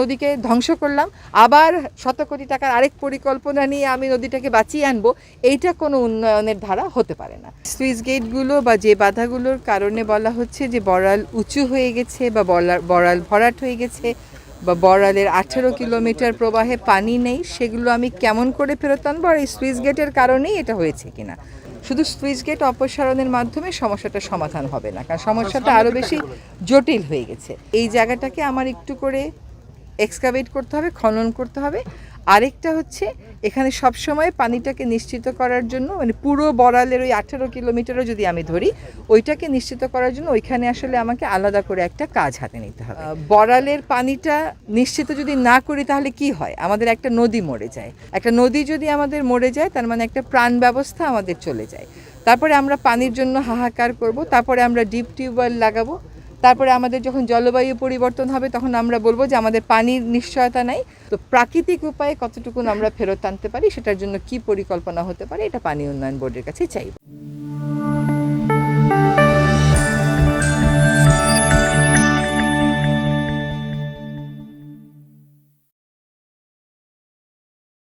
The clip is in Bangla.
নদীকে ধ্বংস করলাম, আবার শত কোটি টাকার আরেক পরিকল্পনা নিয়ে আমি নদীটাকে বাঁচিয়ে আনব, এইটা কোনো উন্নয়নের ধারা হতে পারে না। সুইচ গেটগুলো বা যে বাধাগুলোর কারণে বলা হচ্ছে যে বড়াল উঁচু হয়ে গেছে বা বড়াল ভরাট হয়ে গেছে বা বড়ালের আঠেরো কিলোমিটার প্রবাহে পানি নেই, সেগুলো আমি কেমন করে ফেরত আনব আর এই সুইচ গেটের কারণেই এটা হয়েছে কিনা? শুধু সুইচ গেট অপসারণের মাধ্যমে সমস্যাটা সমাধান হবে না, কারণ সমস্যাটা আরও বেশি জটিল হয়ে গেছে। এই জায়গাটাকে আমার একটু করে এক্সকাভেট করতে হবে খনন করতে হবে। আরেকটা হচ্ছে এখানে সবসময় পানিটাকে নিশ্চিত করার জন্য মানে পুরো বড়ালের ওই আঠেরো কিলোমিটারও যদি আমি ধরি ওইটাকে নিশ্চিত করার জন্য ওইখানে আসলে আমাকে আলাদা করে একটা কাজ হাতে নিতে হবে। বড়ালের পানিটা নিশ্চিত যদি না করি তাহলে কি হয়? আমাদের একটা নদী মরে যায়। একটা নদী যদি আমাদের মরে যায় তার মানে একটা প্রাণ ব্যবস্থা আমাদের চলে যায়। তারপরে আমরা পানির জন্য হাহাকার করব তারপরে আমরা ডিপ টিউবওয়েল লাগাবো তারপরে আমাদের যখন জলবায়ু পরিবর্তন হবে, তখন আমরা বলব যে আমাদের পানির নিশ্চয়তা নাই। তো প্রাকৃতিক উপায়ে কতটুকু আমরা ফেরত আনতে পারি, সেটার জন্য কি পরিকল্পনা হতে পারে, এটা পানি উন্নয়ন বোর্ডের কাছে চাইব।